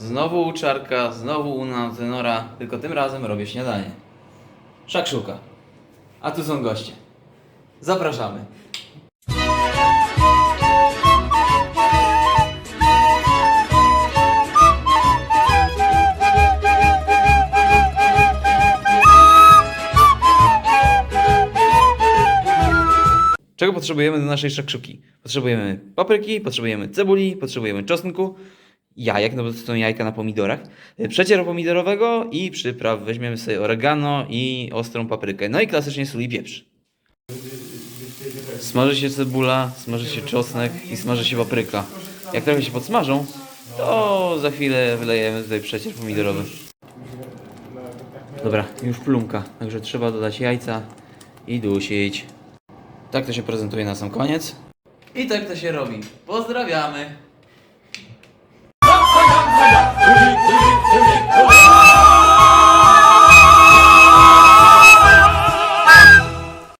Znowu u Czarka, znowu u Tenora, tylko tym razem robię śniadanie. Szakszuka. A tu są goście. Zapraszamy. Czego potrzebujemy do naszej szakszuki? Potrzebujemy papryki, potrzebujemy cebuli, potrzebujemy czosnku, jajek, no bo to są jajka na pomidorach, przecieru pomidorowego i przypraw. Weźmiemy sobie oregano i ostrą paprykę. No i klasycznie sól i pieprz. Smaży się cebula, smaży się czosnek i smaży się papryka. Jak trochę się podsmażą, to za chwilę wylejemy tutaj przecier pomidorowy. Dobra, już plumka, także trzeba dodać jajca i dusić. Tak to się prezentuje na sam koniec. I tak to się robi. Pozdrawiamy! খুশি